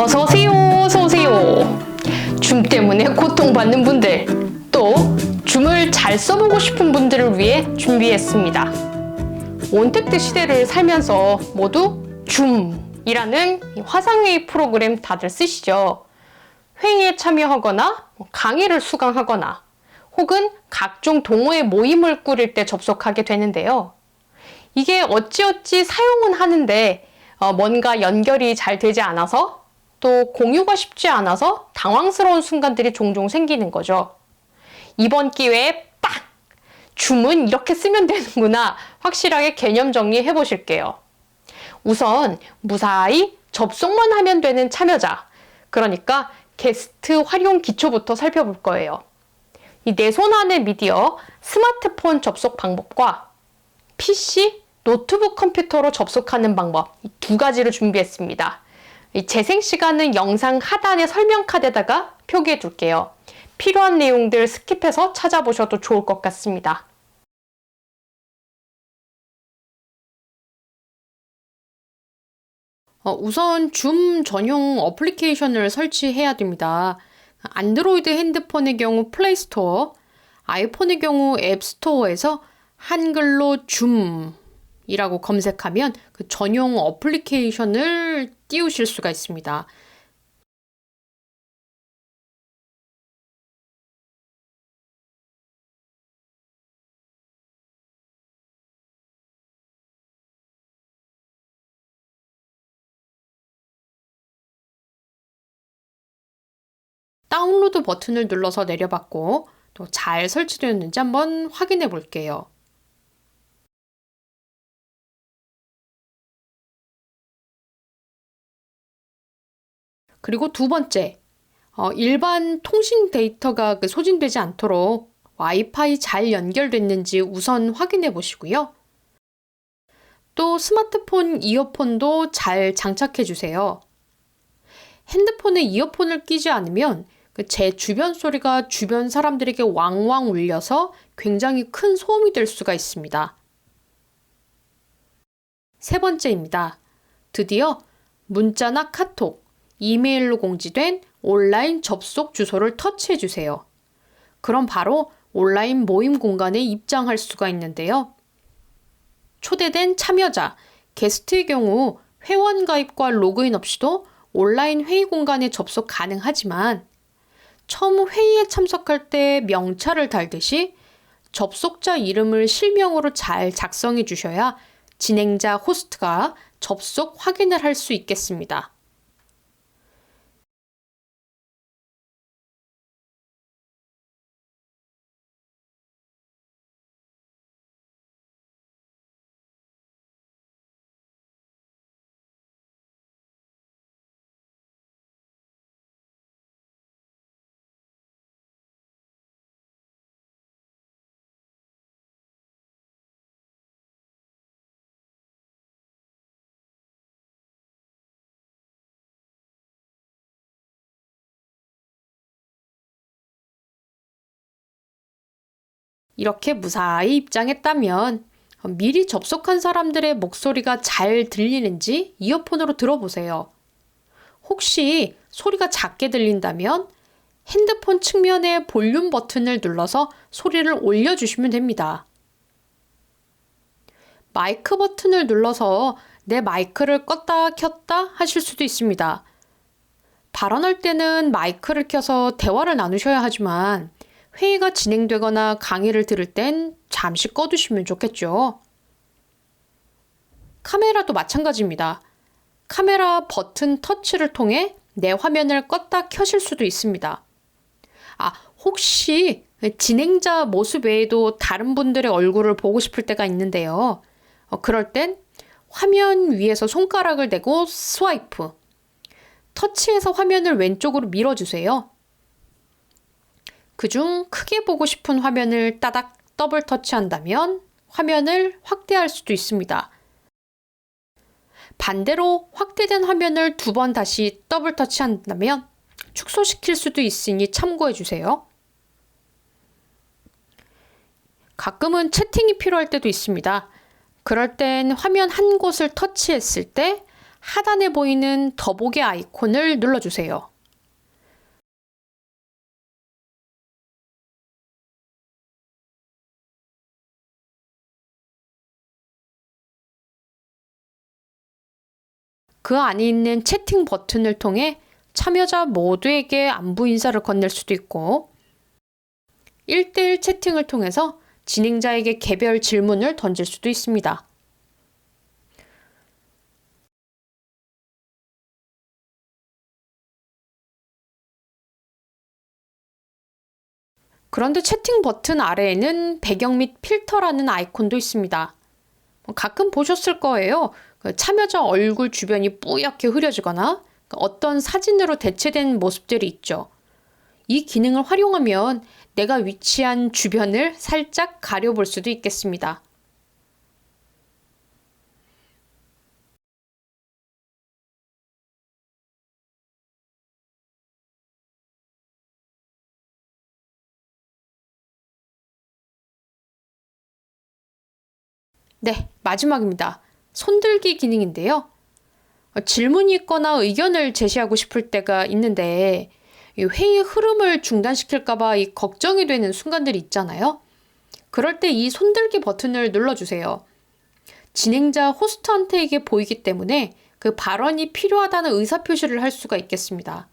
어서 오세요, 어서 오세요. 줌 때문에 고통받는 분들, 또 줌을 잘 써보고 싶은 분들을 위해 준비했습니다. 온택트 시대를 살면서 모두 줌이라는 이 화상회의 프로그램 다들 쓰시죠. 회의에 참여하거나 뭐 강의를 수강하거나 혹은 각종 동호회 모임을 꾸릴 때 접속하게 되는데요. 이게 어찌어찌 사용은 하는데 어, 뭔가 연결이 잘 되지 않아서 또 공유가 쉽지 않아서 당황스러운 순간들이 종종 생기는 거죠. 이번 기회에 빡! 줌은 이렇게 쓰면 되는구나 확실하게 개념 정리해 보실게요. 우선 무사히 접속만 하면 되는 참여자, 그러니까 게스트 활용 기초부터 살펴볼 거예요. 이 내 손 안의 미디어 스마트폰 접속 방법과 PC, 노트북 컴퓨터로 접속하는 방법 이 두 가지를 준비했습니다. 이 재생 시간은 영상 하단의 설명 카드에다가 표기해 둘게요. 필요한 내용들 스킵해서 찾아보셔도 좋을 것 같습니다. 우선 줌 전용 어플리케이션을 설치해야 됩니다. 안드로이드 핸드폰의 경우 플레이스토어, 아이폰의 경우 앱스토어에서 한글로 줌이라고 검색하면 그 전용 어플리케이션을 띄우실 수가 있습니다. 다운로드 버튼을 눌러서 내려봤고 또 잘 설치되었는지 한번 확인해 볼게요. 그리고 두 번째, 어, 일반 통신 데이터가 그 소진되지 않도록 와이파이 잘 연결됐는지 우선 확인해 보시고요. 또 스마트폰 이어폰도 잘 장착해 주세요. 핸드폰에 이어폰을 끼지 않으면 그 제 주변 소리가 주변 사람들에게 왕왕 울려서 굉장히 큰 소음이 될 수가 있습니다. 세 번째입니다. 드디어 문자나 카톡, 이메일로 공지된 온라인 접속 주소를 터치해 주세요. 그럼 바로 온라인 모임 공간에 입장할 수가 있는데요. 초대된 참여자, 게스트의 경우 회원 가입과 로그인 없이도 온라인 회의 공간에 접속 가능하지만 처음 회의에 참석할 때 명찰을 달듯이 접속자 이름을 실명으로 잘 작성해 주셔야 진행자 호스트가 접속 확인을 할 수 있겠습니다. 이렇게 무사히 입장했다면 미리 접속한 사람들의 목소리가 잘 들리는지 이어폰으로 들어보세요. 혹시 소리가 작게 들린다면 핸드폰 측면의 볼륨 버튼을 눌러서 소리를 올려주시면 됩니다. 마이크 버튼을 눌러서 내 마이크를 껐다 켰다 하실 수도 있습니다. 발언할 때는 마이크를 켜서 대화를 나누셔야 하지만 회의가 진행되거나 강의를 들을 땐 잠시 꺼두시면 좋겠죠. 카메라도 마찬가지입니다. 카메라 버튼 터치를 통해 내 화면을 껐다 켜실 수도 있습니다. 아, 혹시 진행자 모습 외에도 다른 분들의 얼굴을 보고 싶을 때가 있는데요. 어, 그럴 땐 화면 위에서 손가락을 대고 스와이프. 터치해서 화면을 왼쪽으로 밀어주세요. 그중 크게 보고 싶은 화면을 따닥 더블 터치한다면 화면을 확대할 수도 있습니다. 반대로 확대된 화면을 두 번 다시 더블 터치한다면 축소시킬 수도 있으니 참고해 주세요. 가끔은 채팅이 필요할 때도 있습니다. 그럴 땐 화면 한 곳을 터치했을 때 하단에 보이는 더보기 아이콘을 눌러주세요. 그 안에 있는 채팅 버튼을 통해 참여자 모두에게 안부 인사를 건넬 수도 있고 1대1 채팅을 통해서 진행자에게 개별 질문을 던질 수도 있습니다. 그런데 채팅 버튼 아래에는 배경 및 필터라는 아이콘도 있습니다. 가끔 보셨을 거예요. 그 참여자 얼굴 주변이 뿌옇게 흐려지거나 어떤 사진으로 대체된 모습들이 있죠. 이 기능을 활용하면 내가 위치한 주변을 살짝 가려볼 수도 있겠습니다. 네, 마지막입니다. 손들기 기능인데요. 어, 질문이 있거나 의견을 제시하고 싶을 때가 있는데 이 회의 흐름을 중단시킬까봐 이 걱정이 되는 순간들이 있잖아요. 그럴 때 이 손들기 버튼을 눌러주세요. 진행자 호스트한테 이게 보이기 때문에 그 발언이 필요하다는 의사표시를 할 수가 있겠습니다.